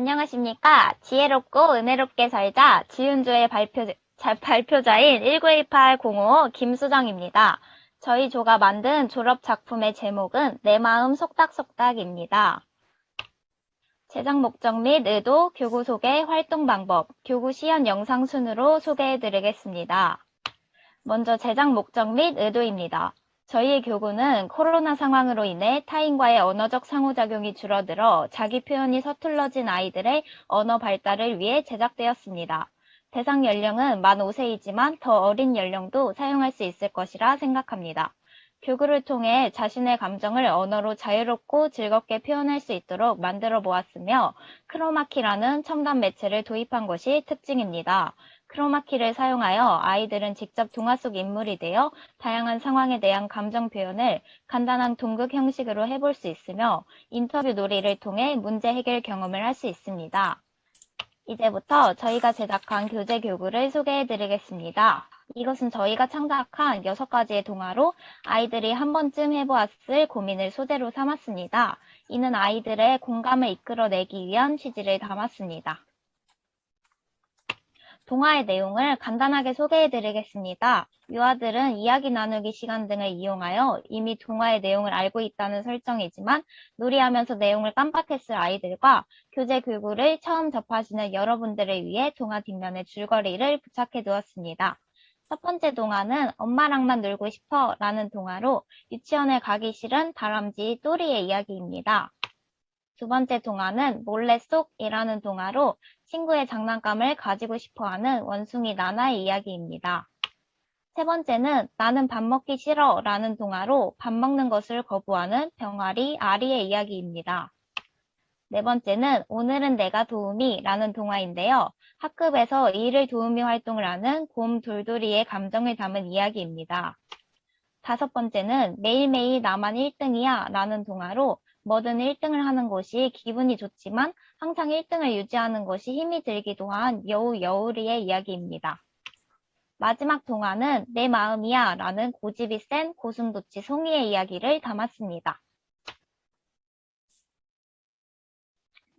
안녕하십니까. 지혜롭고 은혜롭게 살자 지은조의 발표, 자- 발표자인 191805 김수정입니다. 저희 조가 만든 졸업 작품의 제목은 내 마음 속닥속닥입니다. 제작 목적 및 의도, 교구 소개, 활동 방법, 교구 시연 영상 순으로 소개해 드리겠습니다. 먼저 제작 목적 및 의도입니다. 저희의 교구는 코로나 상황으로 인해 타인과의 언어적 상호작용이 줄어들어 자기 표현이 서툴러진 아이들의 언어 발달을 위해 제작되었습니다. 대상 연령은 만 5세이지만 더 어린 연령도 사용할 수 있을 것이라 생각합니다. 교구를 통해 자신의 감정을 언어로 자유롭고 즐겁게 표현할 수 있도록 만들어 보았으며 크로마키라는 첨단 매체를 도입한 것이 특징입니다. 크로마키를 사용하여 아이들은 직접 동화 속 인물이 되어 다양한 상황에 대한 감정 표현을 간단한 동극 형식으로 해볼 수 있으며 인터뷰 놀이를 통해 문제 해결 경험을 할 수 있습니다. 이제부터 저희가 제작한 교재 교구를 소개해 드리겠습니다. 이것은 저희가 창작한 6가지의 동화로 아이들이 한 번쯤 해보았을 고민을 소재로 삼았습니다. 이는 아이들의 공감을 이끌어내기 위한 취지를 담았습니다. 동화의 내용을 간단하게 소개해 드리겠습니다. 유아들은 이야기 나누기 시간 등을 이용하여 이미 동화의 내용을 알고 있다는 설정이지만 놀이하면서 내용을 깜빡했을 아이들과 교재 교구를 처음 접하시는 여러분들을 위해 동화 뒷면에 줄거리를 부착해 두었습니다. 첫 번째 동화는 엄마랑만 놀고 싶어 라는 동화로 유치원에 가기 싫은 다람쥐 또리의 이야기입니다. 두 번째 동화는 몰래 쏙이라는 동화로 친구의 장난감을 가지고 싶어 하는 원숭이 나나의 이야기입니다. 세 번째는 나는 밥 먹기 싫어 라는 동화로 밥 먹는 것을 거부하는 병아리 아리의 이야기입니다. 네 번째는 오늘은 내가 도우미 라는 동화인데요. 학급에서 일을 도우미 활동을 하는 곰 돌돌이의 감정을 담은 이야기입니다. 다섯 번째는 매일매일 나만 1등이야 라는 동화로 뭐든 1등을 하는 것이 기분이 좋지만 항상 1등을 유지하는 것이 힘이 들기도 한 여우 여우리의 이야기입니다. 마지막 동화는 내 마음이야 라는 고집이 센 고슴도치 송이의 이야기를 담았습니다.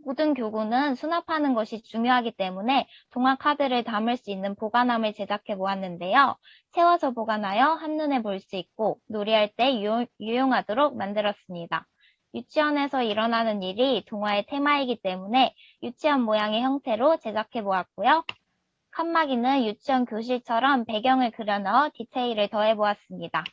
모든 교구는 수납하는 것이 중요하기 때문에 동화 카드를 담을 수 있는 보관함을 제작해 보았는데요. 세워서 보관하여 한눈에 볼 수 있고 놀이할 때 유용, 유용하도록 만들었습니다. 유치원에서 일어나는 일이 동화의 테마이기 때문에 유치원 모양의 형태로 제작해 보았고요. 칸막이는 유치원 교실처럼 배경을 그려 넣어 디테일을 더해 보았습니다.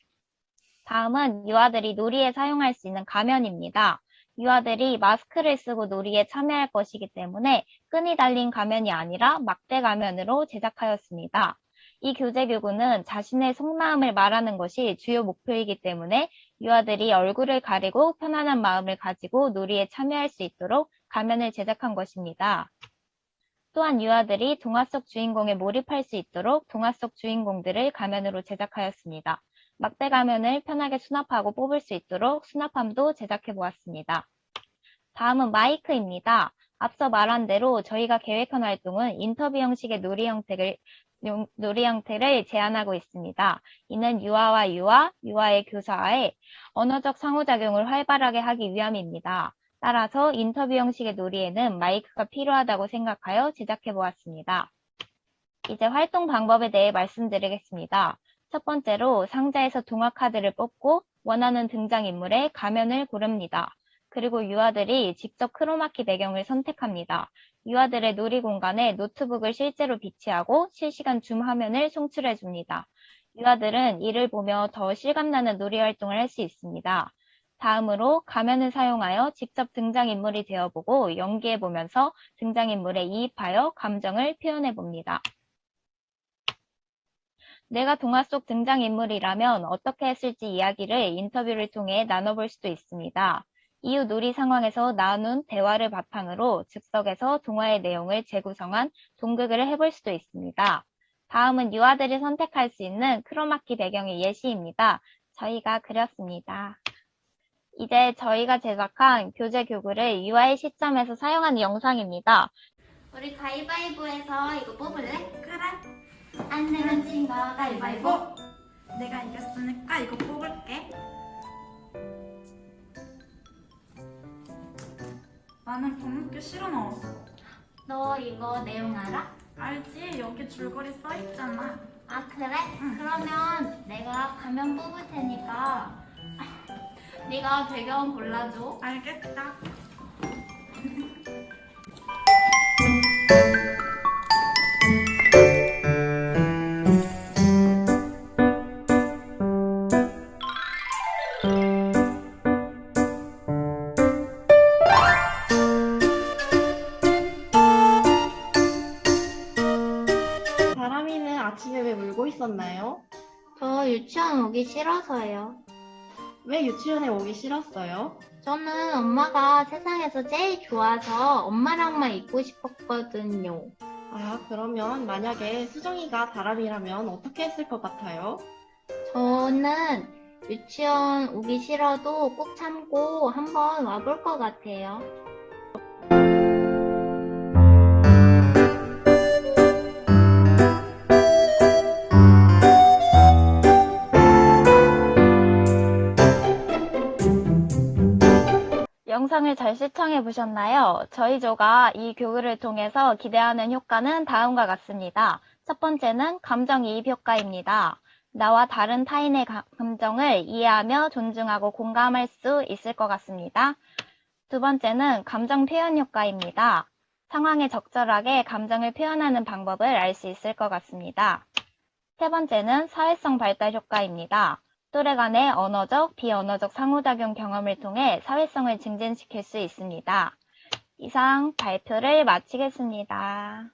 다음은 유아들이 놀이에 사용할 수 있는 가면입니다. 유아들이 마스크를 쓰고 놀이에 참여할 것이기 때문에 끈이 달린 가면이 아니라 막대 가면으로 제작하였습니다. 이 교재 교구는 자신의 속마음을 말하는 것이 주요 목표이기 때문에 유아들이 얼굴을 가리고 편안한 마음을 가지고 놀이에 참여할 수 있도록 가면을 제작한 것입니다. 또한 유아들이 동화 속 주인공에 몰입할 수 있도록 동화 속 주인공들을 가면으로 제작하였습니다. 막대 가면을 편하게 수납하고 뽑을 수 있도록 수납함도 제작해 보았습니다. 다음은 마이크입니다. 앞서 말한 대로 저희가 계획한 활동은 인터뷰 형식의 놀이 형태를, 용- 놀이 형태를 제안하고 있습니다. 이는 유아와 유아, 유아의 교사의 언어적 상호작용을 활발하게 하기 위함입니다. 따라서 인터뷰 형식의 놀이에는 마이크가 필요하다고 생각하여 제작해 보았습니다. 이제 활동 방법에 대해 말씀드리겠습니다. 첫 번째로 상자에서 동화 카드를 뽑고 원하는 등장인물의 가면을 고릅니다. 그리고 유아들이 직접 크로마키 배경을 선택합니다. 유아들의 놀이 공간에 노트북을 실제로 비치하고 실시간 줌 화면을 송출해 줍니다. 유아들은 이를 보며 더 실감나는 놀이 활동을 할 수 있습니다. 다음으로 가면을 사용하여 직접 등장인물이 되어보고 연기해보면서 등장인물에 이입하여 감정을 표현해 봅니다. 내가 동화 속 등장인물이라면 어떻게 했을지 이야기를 인터뷰를 통해 나눠볼 수도 있습니다. 이후 놀이 상황에서 나눈 대화를 바탕으로 즉석에서 동화의 내용을 재구성한 동극을 해볼 수도 있습니다. 다음은 유아들이 선택할 수 있는 크로마키 배경의 예시입니다. 저희가 그렸습니다. 이제 저희가 제작한 교재 교구를 유아의 시점에서 사용한 영상입니다. 우리 가위바위보해서 이거 뽑을래? 그래. 안 내면 진거 가위바위보. 내가 이겼으니까 이거 뽑을게. 나는 밥 먹기 싫어 나왔어. 너 이거 내용 알아? 알지? 여기 줄거리 써 있잖아. 아 그래? 그러면 내가 가면 뽑을 테니까 네가 배경 골라줘. 알겠다. 아침에 왜 울고 있었나요? 저 유치원 오기 싫어서요. 왜 유치원에 오기 싫었어요? 저는 엄마가 세상에서 제일 좋아서 엄마랑만 있고 싶었거든요. 아, 그러면 만약에 수정이가 바람이라면 어떻게 했을 것 같아요? 저는 유치원 오기 싫어도 꼭 참고 한번 와볼 것 같아요. 영상을 잘 시청해 보셨나요? 저희 조가 이 교구를 통해서 기대하는 효과는 다음과 같습니다. 첫 번째는 감정이입 효과입니다. 나와 다른 타인의 가- 감정을 이해하며 존중하고 공감할 수 있을 것 같습니다. 두 번째는 감정 표현 효과입니다. 상황에 적절하게 감정을 표현하는 방법을 알 수 있을 것 같습니다. 세 번째는 사회성 발달 효과입니다. 또래 간의 언어적, 비언어적 상호작용 경험을 통해 사회성을 증진시킬 수 있습니다. 이상 발표를 마치겠습니다.